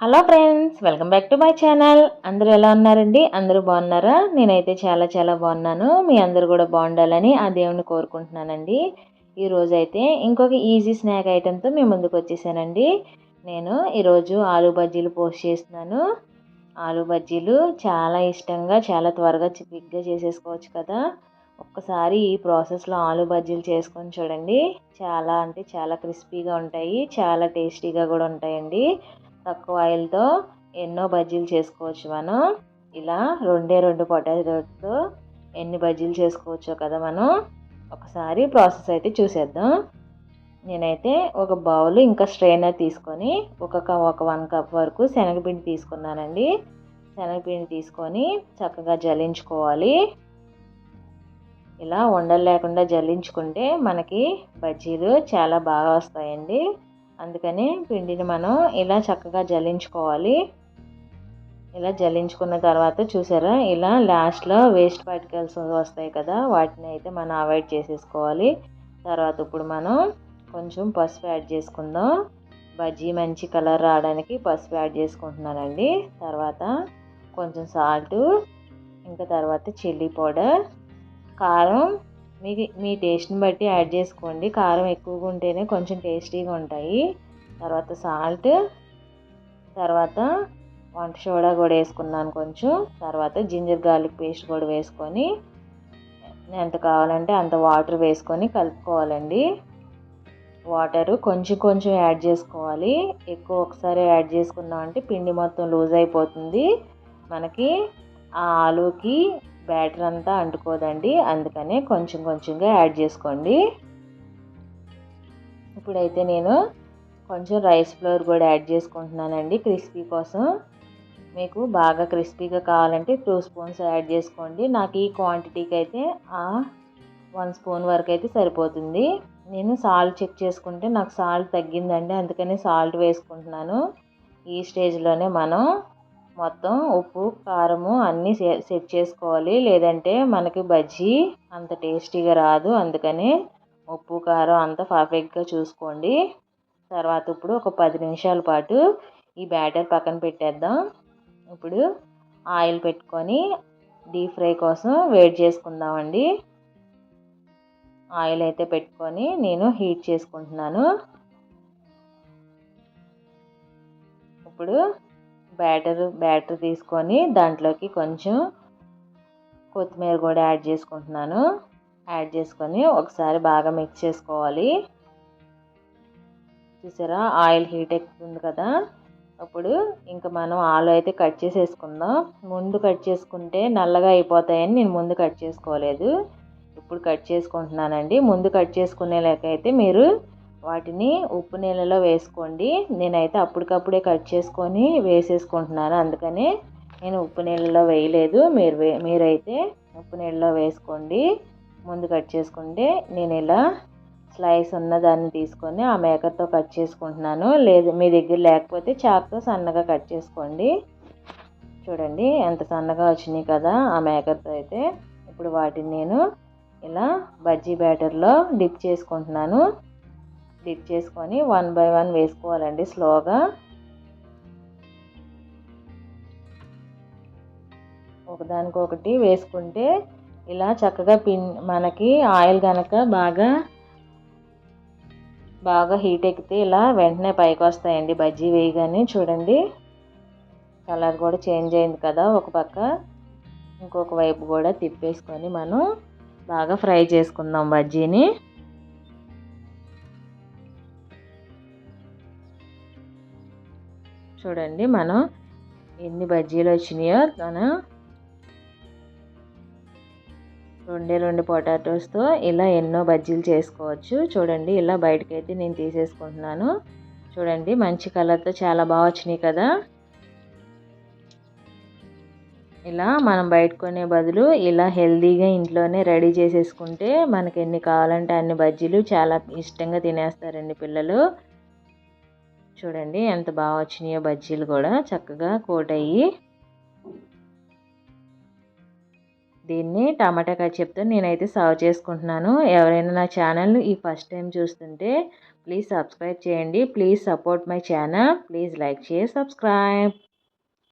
Hello friends welcome back to my channel. అందరూ ఎలా ఉన్నారండి? అందరూ బాగున్నారా? నేనైతే చాలా చాలా బాగున్నాను. మీ అందరూ కూడా బాగుండాలని ఆ దేవుని కోరుకుంటున్నానండి. ఈరోజు అయితే ఇంకొక ఈజీ స్నాక్ ఐటెంతో మేము ముందుకు వచ్చేసానండి. నేను ఈరోజు ఆలు బజ్జీలు పోస్ట్ చేస్తున్నాను. ఆలు బజ్జీలు చాలా ఇష్టంగా చాలా త్వరగా బిగ్గా చేసేసుకోవచ్చు కదా. ఒక్కసారి ఈ ప్రాసెస్లో ఆలు బజ్జీలు చేసుకొని చూడండి. చాలా అంటే చాలా క్రిస్పీగా ఉంటాయి. చాలా టేస్టీగా కూడా ఉంటాయండి. తక్కువ ఆయిల్తో ఎన్నో బజ్జీలు చేసుకోవచ్చు మనం. ఇలా రెండే రెండు పొటాటోతో ఎన్ని బజ్జీలు చేసుకోవచ్చో కదా మనం ఒకసారి ప్రాసెస్ అయితే చూసేద్దాం. నేనైతే ఒక బౌల్ ఇంకా స్ట్రైనర్ తీసుకొని ఒక ఒక వన్ కప్ వరకు శనగపిండి తీసుకున్నానండి. శనగపిండి తీసుకొని చక్కగా జల్లించుకోవాలి. ఇలా ఉండలు లేకుండా జల్లించుకుంటే మనకి బజ్జీలు చాలా బాగా వస్తాయండి. అందుకని పిండిని మనం ఇలా చక్కగా జల్లించుకోవాలి. ఇలా జల్లించుకున్న తర్వాత చూసారా ఇలా లాస్ట్లో వేస్ట్ పార్టికల్స్ వస్తాయి కదా వాటిని అయితే మనం అవాయిడ్ చేసేసుకోవాలి. తర్వాత ఇప్పుడు మనం కొంచెం పసుపు యాడ్ చేసుకుందాం. బజ్జీ మంచి కలర్ రావడానికి పసుపు యాడ్ చేసుకుంటున్నానండి. తర్వాత కొంచెం సాల్ట్ ఇంకా తర్వాత చిల్లీ పౌడర్ కారం మీ మీ టేస్ట్ని బట్టి యాడ్ చేసుకోండి. కారం ఎక్కువగా ఉంటేనే కొంచెం టేస్టీగా ఉంటాయి. తర్వాత సాల్ట్ తర్వాత వంట సోడా కూడా వేసుకున్నాను కొంచెం. తర్వాత జింజర్ గార్లిక్ పేస్ట్ కూడా వేసుకొని ఎంత కావాలంటే అంత వాటర్ వేసుకొని కలుపుకోవాలండి. వాటరు కొంచెం కొంచెం యాడ్ చేసుకోవాలి. ఎక్కువ ఒకసారి యాడ్ చేసుకున్నామంటే పిండి మొత్తం లూజ్ అయిపోతుంది. మనకి ఆ ఆలూకి బ్యాటర్ అంతా అంటుకోదండి. అందుకనే కొంచెం కొంచెంగా యాడ్ చేసుకోండి. ఇప్పుడైతే నేను కొంచెం రైస్ ఫ్లోర్ కూడా యాడ్ చేసుకుంటున్నానండి క్రిస్పీ కోసం. మీకు బాగా క్రిస్పీగా కావాలంటే టూ స్పూన్స్ యాడ్ చేసుకోండి. నాకు ఈ క్వాంటిటీకి అయితే ఆ వన్ స్పూన్ వరకు అయితే సరిపోతుంది. నేను సాల్ట్ చెక్ చేసుకుంటే నాకు సాల్ట్ తగ్గిందండి. అందుకని సాల్ట్ వేసుకుంటున్నాను. ఈ స్టేజ్లోనే మనం మొత్తం ఉప్పు కారము అన్నీ సెట్ చేసుకోవాలి. లేదంటే మనకి బజ్జీ అంత టేస్టీగా రాదు. అందుకని ఉప్పు కారం అంతా పర్ఫెక్ట్గా చూసుకోండి. తర్వాత ఇప్పుడు ఒక పది నిమిషాల పాటు ఈ బ్యాటర్ పక్కన పెట్టేద్దాం. ఇప్పుడు ఆయిల్ పెట్టుకొని డీప్ ఫ్రై కోసం వెయిట్ చేసుకుందామండి. ఆయిల్ అయితే పెట్టుకొని నేను హీట్ చేసుకుంటున్నాను. ఇప్పుడు బ్యాటర్ బ్యాటర్ తీసుకొని దాంట్లోకి కొంచెం కొత్తిమీర కూడా యాడ్ చేసుకుంటున్నాను. యాడ్ చేసుకొని ఒకసారి బాగా మిక్స్ చేసుకోవాలి. చూసారా? ఆయిల్ హీట్ ఎక్కుతుంది కదా? అప్పుడు ఇంకా మనం ఆలు అయితే కట్ చేసేసుకుందాం. ముందు కట్ చేసుకుంటే నల్లగా అయిపోతాయని నేను ముందు కట్ చేసుకోలేదు. ఇప్పుడు కట్ చేసుకుంటున్నానండి. ముందు కట్ చేసుకునే లెక్క అయితే మీరు వాటిని ఉప్పు నీళ్ళలో వేసుకోండి. నేనైతే అప్పటికప్పుడే కట్ చేసుకొని వేసేసుకుంటున్నాను. అందుకని నేను ఉప్పు నీళ్ళలో వేయలేదు. మీరు వే మీరైతే ఉప్పు నీళ్ళలో వేసుకోండి. ముందు కట్ చేసుకుంటే నేను ఇలా స్లైస్ ఉన్న దాన్ని తీసుకొని ఆ మేకర్తో కట్ చేసుకుంటున్నాను. లేదు మీ దగ్గర లేకపోతే చాక్తో సన్నగా కట్ చేసుకోండి. చూడండి ఎంత సన్నగా వచ్చినాయి కదా ఆ మేకర్తో అయితే. ఇప్పుడు వాటిని నేను ఇలా బజ్జీ బ్యాటర్లో డిప్ చేసుకుంటున్నాను. స్ప్లిట్ చేసుకొని వన్ బై వన్ వేసుకోవాలండి స్లోగా. ఒకదానికొకటి వేసుకుంటే ఇలా చక్కగా పిన్ మనకి ఆయిల్ కనుక బాగా బాగా హీట్ ఎక్కితే ఇలా వెంటనే పైకి వస్తాయండి బజ్జీ వేయగానే చూడండి. కలర్ కూడా చేంజ్ అయింది కదా ఒక పక్క. ఇంకొక వైపు కూడా తిప్పేసుకొని మనం బాగా ఫ్రై చేసుకుందాం బజ్జీని. చూడండి మనం ఎన్ని బజ్జీలు వచ్చినాయో మనం రెండే రెండు పొటాటోస్తో ఇలా ఎన్నో బజ్జీలు చేసుకోవచ్చు. చూడండి ఇలా బయటకైతే నేను తీసేసుకుంటున్నాను. చూడండి మంచి కలర్తో చాలా బాగా వచ్చినాయి కదా. ఇలా మనం బయట కొనే బదులు ఇలా హెల్తీగా ఇంట్లోనే రెడీ చేసేసుకుంటే మనకి ఎన్ని కావాలంటే అన్ని బజ్జీలు చాలా ఇష్టంగా తినేస్తారండి పిల్లలు. చూడండి ఎంత బాగా వచ్చినాయో బజ్జీలు కూడా చక్కగా కోట్ అయ్యి. దీన్ని టమాటా చెప్తే నేనైతే సర్వ్ చేసుకుంటున్నాను. ఎవరైనా నా ఛానల్ ఈ ఫస్ట్ టైం చూస్తుంటే ప్లీజ్ సబ్స్క్రైబ్ చేయండి. Please support my channel. Please like share subscribe.